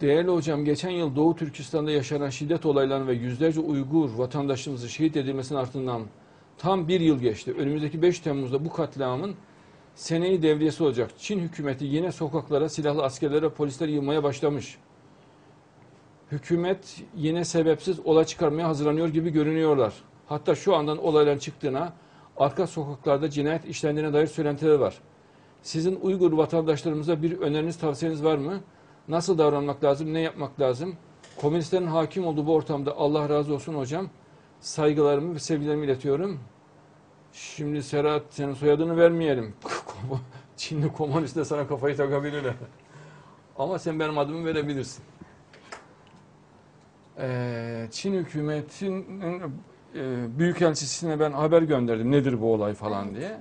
Değerli hocam, geçen yıl Doğu Türkistan'da yaşanan şiddet olaylarının ve yüzlerce Uygur vatandaşımızın şehit edilmesinin ardından tam bir yıl geçti. Önümüzdeki 5 Temmuz'da bu katliamın seneyi devriyesi olacak. Çin hükümeti yine sokaklara silahlı askerlere polisler yığmaya başlamış. Hükümet yine sebepsiz olay çıkarmaya hazırlanıyor gibi görünüyorlar. Hatta şu andan olayların çıktığına, arka sokaklarda cinayet işlendiğine dair söylentiler var. Sizin Uygur vatandaşlarımıza bir öneriniz, tavsiyeniz var mı? Nasıl davranmak lazım, ne yapmak lazım? Komünistlerin hakim olduğu bu ortamda Allah razı olsun hocam. Saygılarımı ve sevgilerimi iletiyorum. Şimdi Serhat senin soyadını vermeyelim. Çinli komünist de sana kafayı takabilirler. Ama sen benim adımı verebilirsin. Ee, Çin hükümetinin e, büyükelçisine ben haber gönderdim nedir bu olay falan diye.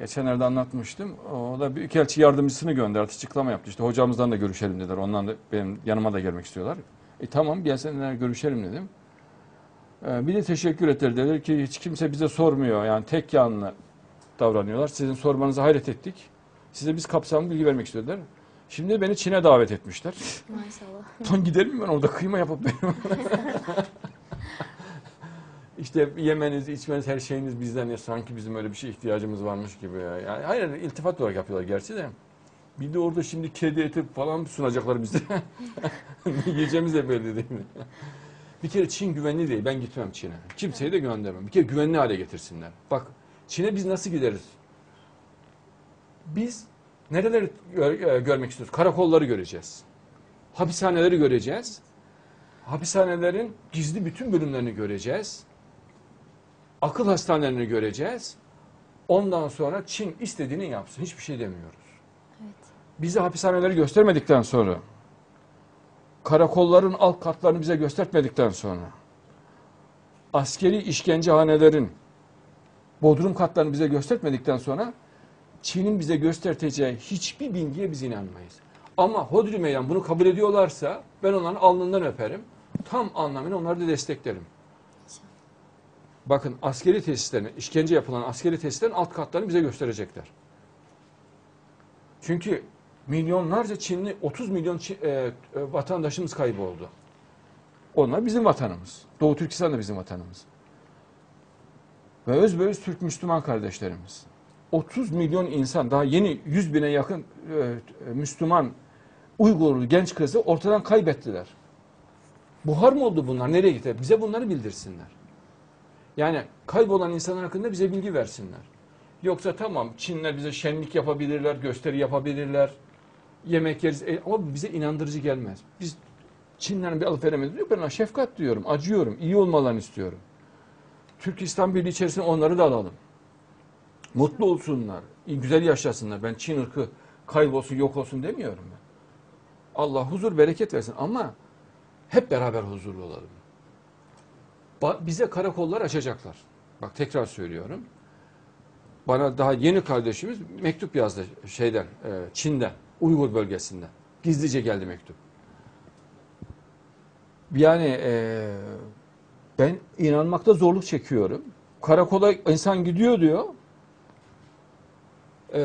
Geçenlerde anlatmıştım. O da büyükelçi yardımcısını gönderdi. Açıklama yaptı. İşte hocamızdan da görüşelim dediler. Ondan da benim yanıma da gelmek istiyorlar. E tamam gelsinler görüşelim dedim. Ee, bir de teşekkür ettiler. Dediler ki hiç kimse bize sormuyor. Yani tek yanlı davranıyorlar. Sizin sormanıza hayret ettik. Size biz kapsamlı bilgi vermek istiyorlar. Şimdi beni Çin'e davet etmişler. Maşallah. Lan gidelim mi ben orada kıyma yapıp benim. işte yemeniz, içmeniz, her şeyiniz bizden ya sanki bizim öyle bir şey ihtiyacımız varmış gibi ya. Yani hayır iltifat olarak yapıyorlar gerçi de. Bir de orada şimdi kedi eti falan sunacaklar bize. ne yiyeceğimiz de belli değil bir kere Çin güvenli değil. Ben gitmem Çin'e. Kimseyi de göndermem. Bir kere güvenli hale getirsinler. Bak Çin'e biz nasıl gideriz? Biz nereleri gör- e, görmek istiyoruz? Karakolları göreceğiz. Hapishaneleri göreceğiz. Hapishanelerin gizli bütün bölümlerini göreceğiz. Akıl hastanelerini göreceğiz. Ondan sonra Çin istediğini yapsın. Hiçbir şey demiyoruz. Evet. Bize hapishaneleri göstermedikten sonra, karakolların alt katlarını bize göstermedikten sonra, askeri işkencehanelerin bodrum katlarını bize göstermedikten sonra Çin'in bize göstereceği hiçbir bilgiye biz inanmayız. Ama Hodri Meydan bunu kabul ediyorlarsa ben onların alnından öperim. Tam anlamıyla onları da desteklerim. Bakın askeri tesislerin, işkence yapılan askeri tesislerin alt katlarını bize gösterecekler. Çünkü milyonlarca Çinli, 30 milyon Çi- e, e, vatandaşımız kayboldu. Onlar bizim vatanımız. Doğu Türkistan da bizim vatanımız. Ve özbeöz Türk Müslüman kardeşlerimiz. 30 milyon insan, daha yeni 100 bine yakın e, e, Müslüman Uygurlu genç kızı ortadan kaybettiler. Buhar mı oldu bunlar? Nereye gitti? Bize bunları bildirsinler. Yani kaybolan insanlar hakkında bize bilgi versinler. Yoksa tamam Çinler bize şenlik yapabilirler, gösteri yapabilirler, yemek yeriz E, ama bize inandırıcı gelmez. Biz Çinlerin bir alıp veremediği yok. Ben şefkat diyorum, acıyorum, iyi olmalarını istiyorum. Türk İslam Birliği içerisinde onları da alalım. Mutlu olsunlar, güzel yaşasınlar. Ben Çin ırkı kaybolsun, yok olsun demiyorum ben. Allah huzur, bereket versin ama hep beraber huzurlu olalım. Bize karakollar açacaklar. Bak tekrar söylüyorum. Bana daha yeni kardeşimiz mektup yazdı şeyden, e, Çin'den, Uygur bölgesinden. Gizlice geldi mektup. Yani e, ben inanmakta zorluk çekiyorum. Karakola insan gidiyor diyor. E,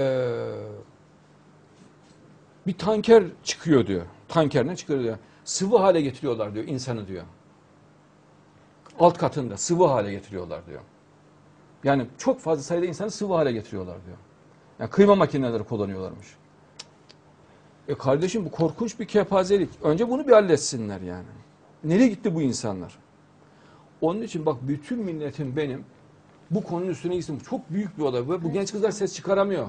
bir tanker çıkıyor diyor. Tanker ne çıkıyor diyor. Sıvı hale getiriyorlar diyor insanı diyor. Alt katında sıvı hale getiriyorlar diyor. Yani çok fazla sayıda insanı sıvı hale getiriyorlar diyor. Yani kıyma makineleri kullanıyorlarmış. E kardeşim bu korkunç bir kepazelik. Önce bunu bir halletsinler yani. Nereye gitti bu insanlar? Onun için bak bütün milletin benim bu konunun üstüne gitsin. Çok büyük bir olay. Bu genç kızlar ses çıkaramıyor.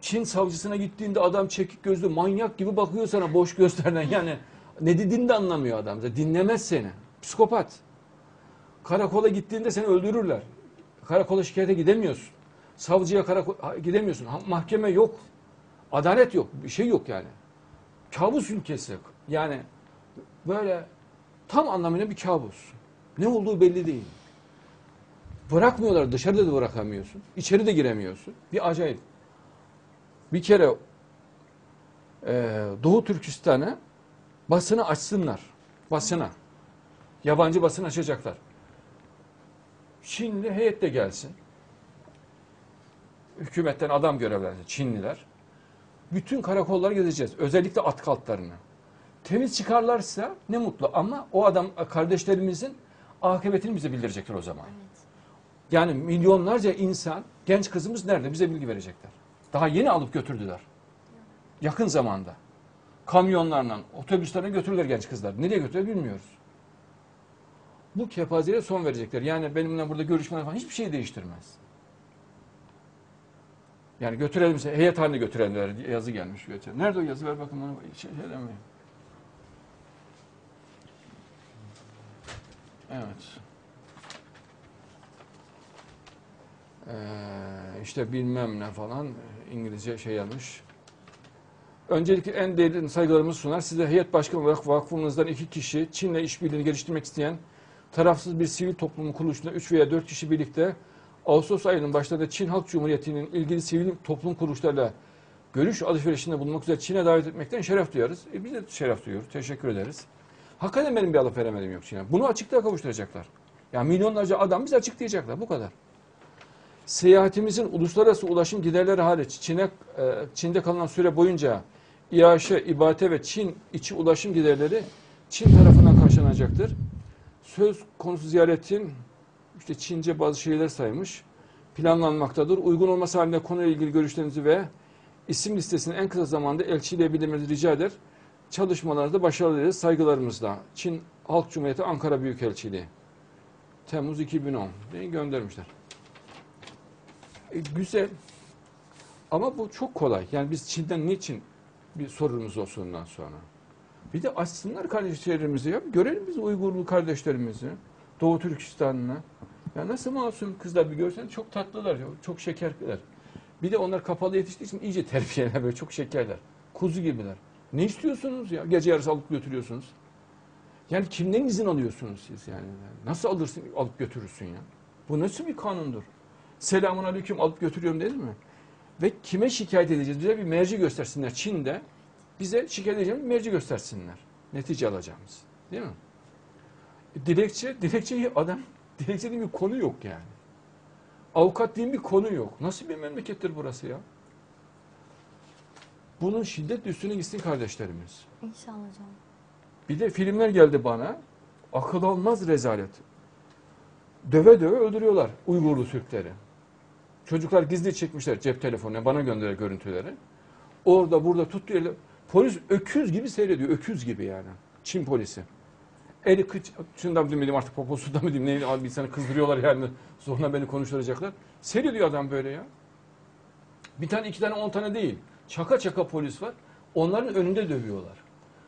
Çin savcısına gittiğinde adam çekik gözlü manyak gibi bakıyor sana boş gözlerden. Yani ne dediğini de anlamıyor adam. Dinlemez seni. Psikopat. Karakola gittiğinde seni öldürürler. Karakola şikayete gidemiyorsun. Savcıya karakol gidemiyorsun. Mahkeme yok. Adalet yok. Bir şey yok yani. Kabus ülkesi. Yani böyle tam anlamıyla bir kabus. Ne olduğu belli değil. Bırakmıyorlar. Dışarıda da bırakamıyorsun. İçeri de giremiyorsun. Bir acayip. Bir kere e, Doğu Türkistan'ı basını açsınlar. Basına. Yabancı basın açacaklar. Çinli heyet de gelsin. Hükümetten adam görevlensin Çinliler. Bütün karakolları gezeceğiz. Özellikle at kaltlarını. Temiz çıkarlarsa ne mutlu ama o adam kardeşlerimizin akıbetini bize bildirecektir o zaman. Evet. Yani milyonlarca insan, genç kızımız nerede bize bilgi verecekler. Daha yeni alıp götürdüler. Yakın zamanda. Kamyonlarla, otobüslerine götürürler genç kızlar. Nereye götürüyor bilmiyoruz. Bu kepazeliğe son verecekler. Yani benimle burada görüşmeler falan hiçbir şey değiştirmez. Yani götürelim, heyet haline götürenler yazı gelmiş. Götür. Nerede o yazı ver bakın bana. Şey, şey. Evet. Ee, işte bilmem ne falan İngilizce şey yazmış. Öncelikle en değerli saygılarımızı sunar. Size heyet başkanı olarak vakfımızdan iki kişi Çin'le işbirliğini geliştirmek isteyen tarafsız bir sivil toplumu kuruluşunda 3 veya 4 kişi birlikte Ağustos ayının başlarında Çin Halk Cumhuriyeti'nin ilgili sivil toplum kuruluşlarıyla görüş alışverişinde bulunmak üzere Çin'e davet etmekten şeref duyarız. E biz de şeref duyuyoruz. Teşekkür ederiz. Hakikaten benim bir alıp veremedim yok Çin'e. Bunu açıklığa kavuşturacaklar. Yani milyonlarca adam bize açıklayacaklar. Bu kadar. Seyahatimizin uluslararası ulaşım giderleri hariç Çin'e e, Çin'de kalınan süre boyunca İAŞ, İBATE ve Çin içi ulaşım giderleri Çin tarafından karşılanacaktır. Söz konusu ziyaretin işte Çince bazı şeyler saymış. Planlanmaktadır. Uygun olması halinde konuyla ilgili görüşlerinizi ve isim listesini en kısa zamanda elçiyle bildirmenizi rica eder. Çalışmalarınızda başarılı dileriz. Saygılarımızla. Çin Halk Cumhuriyeti Ankara Büyükelçiliği. Temmuz 2010 diye göndermişler. E, güzel. Ama bu çok kolay. Yani biz Çin'den niçin bir sorunumuz olsun ondan sonra? Bir de açsınlar kardeşlerimizi ya. Görelim biz Uygurlu kardeşlerimizi. Doğu Türkistanlı. Ya nasıl masum kızlar bir görsen çok tatlılar. ya, Çok şekerler. Bir de onlar kapalı yetiştiği için iyice terbiyeler böyle çok şekerler. Kuzu gibiler. Ne istiyorsunuz ya? Gece yarısı alıp götürüyorsunuz. Yani kimden izin alıyorsunuz siz yani? Nasıl alırsın, alıp götürürsün ya? Bu nasıl bir kanundur? Selamun aleyküm alıp götürüyorum dedi mi? Ve kime şikayet edeceğiz? Bize bir merci göstersinler Çin'de. Bize şikayet edeceğimiz merci göstersinler. Netice alacağımız. Değil mi? E, Dilekçe, dilekçeyi adam, dilekçe diye bir konu yok yani. Avukat diye bir konu yok. Nasıl bir memlekettir burası ya? Bunun şiddet üstüne gitsin kardeşlerimiz. İnşallah hocam. Bir de filmler geldi bana. Akıl almaz rezalet. Döve döve öldürüyorlar Uygurlu Türkleri. Çocuklar gizli çekmişler cep telefonuna bana gönderiyor görüntüleri. Orada burada tuttu. Polis öküz gibi seyrediyor. Öküz gibi yani. Çin polisi. Eli kıç, şundan mı diyeyim artık poposundan mı diyeyim. Ne, abi insanı kızdırıyorlar yani. Sonra beni konuşturacaklar. Seyrediyor adam böyle ya. Bir tane, iki tane, on tane değil. Çaka çaka polis var. Onların önünde dövüyorlar.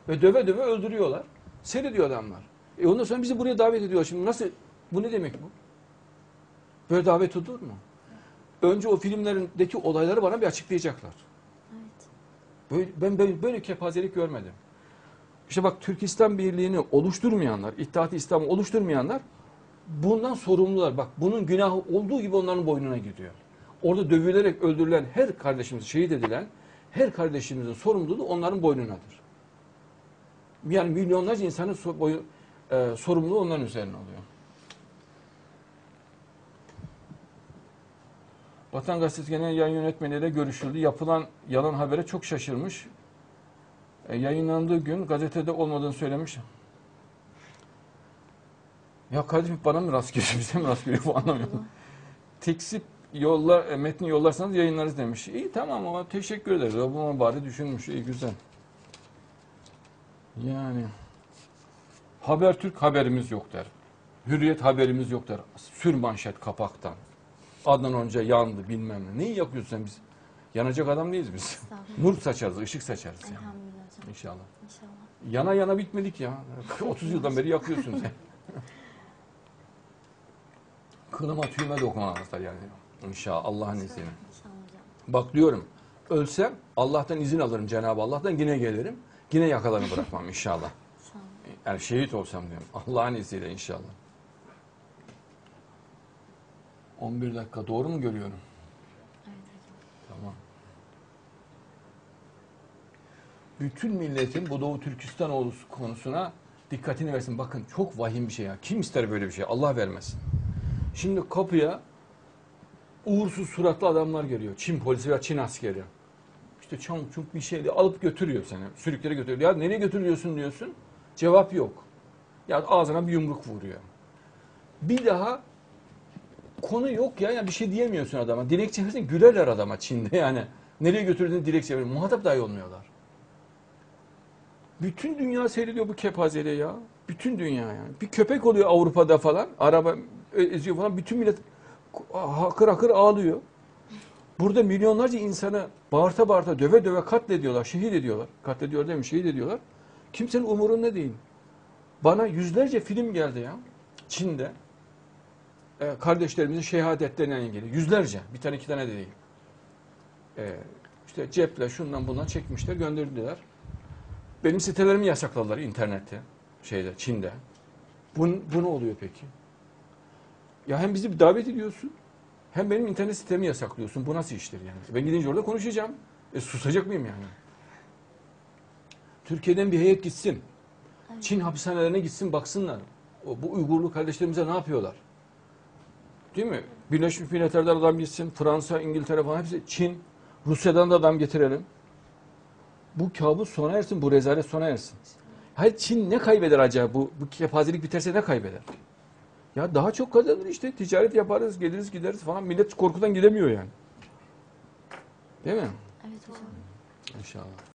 Ve döve döve öldürüyorlar. Seyrediyor adamlar. E ondan sonra bizi buraya davet ediyorlar. Şimdi nasıl, bu ne demek bu? Böyle davet olur mu? Önce o filmlerindeki olayları bana bir açıklayacaklar. Ben böyle, böyle kepazelik görmedim. İşte bak Türkistan Birliği'ni oluşturmayanlar, İttihat-ı İslam'ı oluşturmayanlar bundan sorumlular. Bak bunun günahı olduğu gibi onların boynuna gidiyor. Orada dövülerek öldürülen her kardeşimiz, şehit edilen her kardeşimizin sorumluluğu onların boynunadır. Yani milyonlarca insanın so- boyu, e, sorumluluğu onların üzerine oluyor. Vatan Gazetesi Genel Yayın Yönetmeniyle görüşüldü. Yapılan yalan habere çok şaşırmış. E, yayınlandığı gün gazetede olmadığını söylemiş. Ya kardeşim bana mı rast geliyor, bize mi rast geliyor bu anlamıyorum. Teksip yollar, e, metni yollarsanız yayınlarız demiş. İyi tamam ama teşekkür ederiz. O bunu bari düşünmüş. İyi güzel. Yani Habertürk haberimiz yok der. Hürriyet haberimiz yok der. Sür manşet kapaktan. Adnan Hoca yandı bilmem ne. Neyi yapıyorsun sen biz? Yanacak adam değiliz biz. Nur saçarız, ışık saçarız yani. Elhamdülillah hocam. İnşallah. İnşallah. Yana yana bitmedik ya. 30 yıldan beri yakıyorsun sen. Kılıma tüyüme dokunamazlar yani. İnşallah Allah'ın izniyle. İnşallah hocam. Bak diyorum ölsem Allah'tan izin alırım Cenab-ı Allah'tan yine gelirim. Yine yakalarını bırakmam inşallah. Sağ olun. Yani şehit olsam diyorum. Allah'ın izniyle inşallah. 11 dakika doğru mu görüyorum? Evet hocam. Tamam. Bütün milletin bu Doğu Türkistan konusuna dikkatini versin. Bakın çok vahim bir şey ya. Kim ister böyle bir şey? Allah vermesin. Şimdi kapıya uğursuz suratlı adamlar geliyor. Çin polisi veya Çin askeri. işte çamuk çumuk bir şeyle alıp götürüyor seni. Sürüklere götürüyor. Ya nereye götürüyorsun diyorsun. Cevap yok. Ya ağzına bir yumruk vuruyor. Bir daha konu yok ya. Yani bir şey diyemiyorsun adama. Dilekçe versen gülerler adama Çin'de yani. Nereye götürdüğünü dilekçe verir. Muhatap dahi olmuyorlar. Bütün dünya seyrediyor bu kepazeliği ya. Bütün dünya yani. Bir köpek oluyor Avrupa'da falan. Araba eziyor falan. Bütün millet hakır hakır ağlıyor. Burada milyonlarca insanı bağırta bağırta döve döve katlediyorlar. Şehit ediyorlar. Katlediyor değil mi? Şehit ediyorlar. Kimsenin umurunda değil. Bana yüzlerce film geldi ya. Çin'de. Ee, kardeşlerimizin şehadetleriyle ilgili. Yüzlerce. Bir tane iki tane de değil. Ee, işte ceple şundan bundan çekmişler gönderdiler. Benim sitelerimi yasakladılar internette. Şeyde Çin'de. Bu, bu ne oluyor peki? Ya hem bizi davet ediyorsun hem benim internet sitemi yasaklıyorsun. Bu nasıl iştir yani? Ben gidince orada konuşacağım. E susacak mıyım yani? Türkiye'den bir heyet gitsin. Çin hapishanelerine gitsin baksınlar. O, bu Uygurlu kardeşlerimize ne yapıyorlar? Değil mi? Birleşmiş Milletler'den adam gitsin. Fransa, İngiltere falan hepsi Çin. Rusya'dan da adam getirelim. Bu kabus sona ersin, bu rezalet sona ersin. Hayır Çin ne kaybeder acaba? Bu, bu kepazelik biterse ne kaybeder? Ya daha çok kazanır işte. Ticaret yaparız, geliriz gideriz falan. Millet korkudan gidemiyor yani. Değil mi? Evet hocam. İnşallah.